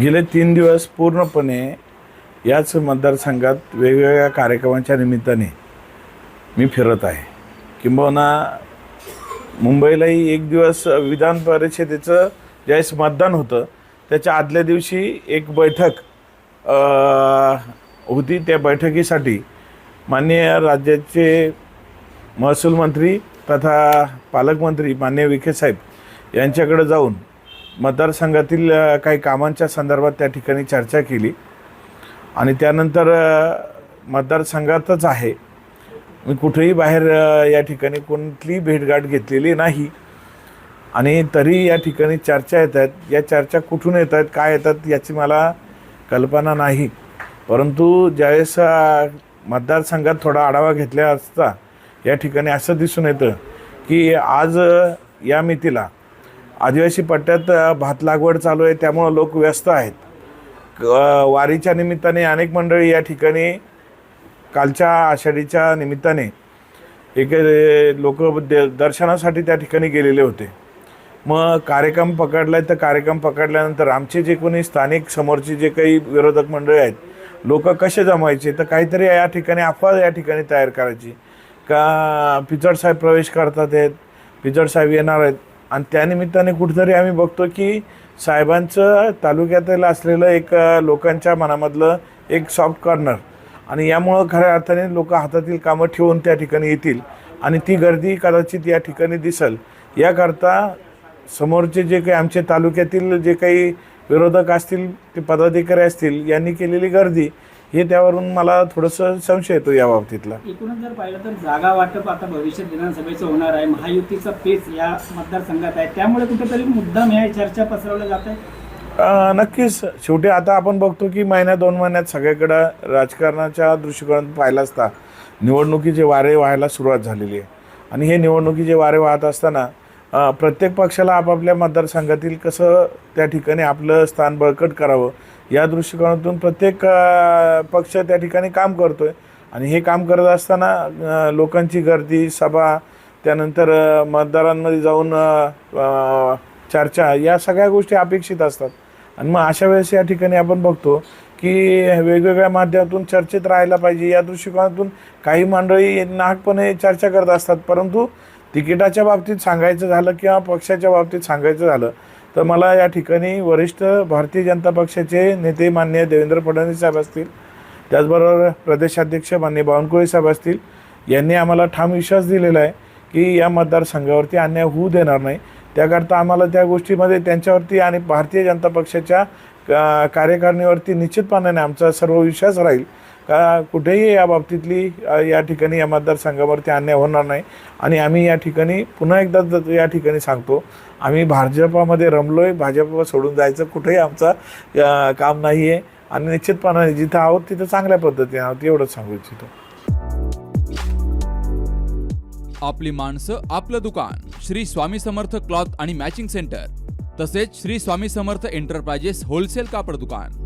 गेले तीन दिवस पूर्णपणे याच मतदारसंघात वेगवेगळ्या कार्यक्रमाच्या निमित्ताने मी फिरत आहे. किंबहुना मुंबईलाही एक दिवस विधान परिषदेचं ज्यावेळेस मतदान होतं त्याच्या आदल्या दिवशी एक बैठक होती. त्या बैठकीसाठी माननीय राज्याचे महसूल मंत्री तथा पालकमंत्री मान्य विखे साहेब यांच्याकडे जाऊन मतदारसंघातील काही कामांच्या संदर्भात त्या ठिकाणी चर्चा केली. आणि त्यानंतर मतदारसंघातच आहे. मी कुठेही बाहेर या ठिकाणी कोणतीही भेटगाठ घेतलेली नाही. आणि तरी या ठिकाणी चर्चा येत आहेत. या चर्चा कुठून येत आहेत काय येतात याची मला कल्पना नाही. परंतु ज्यावेळेस मतदारसंघात थोडा आढावा घेतला असता या ठिकाणी असं दिसून येतं की आज या मितीला आदिवासी पट्ट्यात भात लागवड चालू आहे त्यामुळं लोक व्यस्त आहेत. वारीच्या निमित्ताने अनेक मंडळी या ठिकाणी कालच्या आषाढीच्या निमित्ताने एक लोक दर्शनासाठी त्या ठिकाणी गेलेले होते. मग कार्यक्रम पकडलाय तर कार्यक्रम पकडल्यानंतर आमचे जे कोणी स्थानिक समोरचे जे काही विरोधक मंडळी आहेत लोक कसे जमायचे? तर काहीतरी या ठिकाणी अफवा या ठिकाणी तयार करायची. का पिचड साहेब प्रवेश करतात आहेत पिचड साहेब येणार आहेत आणि त्यानिमित्ताने कुठेतरी आम्ही बघतो की साहेबांचं तालुक्यातील असलेलं एक लोकांच्या मनामधलं एक सॉफ्ट कॉर्नर आणि यामुळं खऱ्या अर्थाने लोक हातातील कामं ठेवून त्या ठिकाणी येतील. आणि ती गर्दी कदाचित या ठिकाणी दिसल. याकरता समोरचे जे काही आमचे तालुक्यातील जे काही विरोधक असतील ते पदाधिकारी असतील यांनी केलेली गर्दी हे त्यावरून मला थोडंसं संशय येतो या बाबतीतला. एकूणच जर पाहिलं तर जागा वाटप आता भविष्यात विधानसभेचं होणार आहे. महायुतीचा पेच या मतदारसंघात आहे. त्यामुळे कुठेतरी मुद्दाम ह्या चर्चा पसरवल्या जात आहे नक्कीच. शेवटी आता आपण बघतो की महिन्या दोन महिन्यात सगळीकडं राजकारणाच्या दृष्टिकोनात पाहिलं असता निवडणुकीचे वारे व्हायला सुरुवात झालेली आहे. आणि हे निवडणुकीचे वारे वाहत असताना प्रत्येक पक्षाला आपापल्या मतदारसंघातील कसं त्या ठिकाणी आपलं स्थान बळकट करावं या दृष्टिकोनातून प्रत्येक अ, पक्ष त्या ठिकाणी काम करतोय. आणि हे काम करत असताना अ, लोकांची गर्दी सभा त्यानंतर अ, मतदारांमध्ये जाऊन अ, अ, चर्चा या सगळ्या गोष्टी अपेक्षित असतात. आणि मग अशा वेळेस या ठिकाणी आपण बघतो की वेगवेगळ्या माध्यमातून चर्चेत राहायला पाहिजे. या दृष्टिकोनातून काही मंडळी नाहकपणे चर्चा करत असतात परंतु तिकिटाच्या बाबतीत सांगायचं झालं किंवा पक्षाच्या बाबतीत सांगायचं झालं तर मला या ठिकाणी वरिष्ठ भारतीय जनता पक्षाचे नेते मान्य देवेंद्र फडणवीस साहेब असतील त्याचबरोबर प्रदेशाध्यक्ष मान्य बावनकुळे साहेब असतील यांनी आम्हाला ठाम विश्वास दिलेला आहे की या मतदारसंघावरती अन्याय होऊ देणार नाही. त्याकरता आम्हाला त्या गोष्टीमध्ये त्यांच्यावरती आणि भारतीय जनता पक्षाच्या का- कार्यकारिणीवरती निश्चितपणाने आमचा सर्व विश्वास राहील. का कुठेही या बाबतीतली या ठिकाणी या मतदारसंघावरती अन्याय होणार नाही. आणि आम्ही या ठिकाणी पुन्हा एकदा या ठिकाणी सांगतो आम्ही भाजपामध्ये रमलो आहे भाजप सोडून जायचं कुठेही आमचा काम नाही आहे आणि निश्चितपणाने जिथं आहोत तिथं चांगल्या पद्धतीने आहोत एवढंच सांगू इच्छितो. आपली माणसं आपलं दुकान श्री स्वामी समर्थ क्लॉथ आणि मॅचिंग सेंटर तसेच श्री स्वामी समर्थ एंटरप्राइजेस होलसेल कापड दुकान.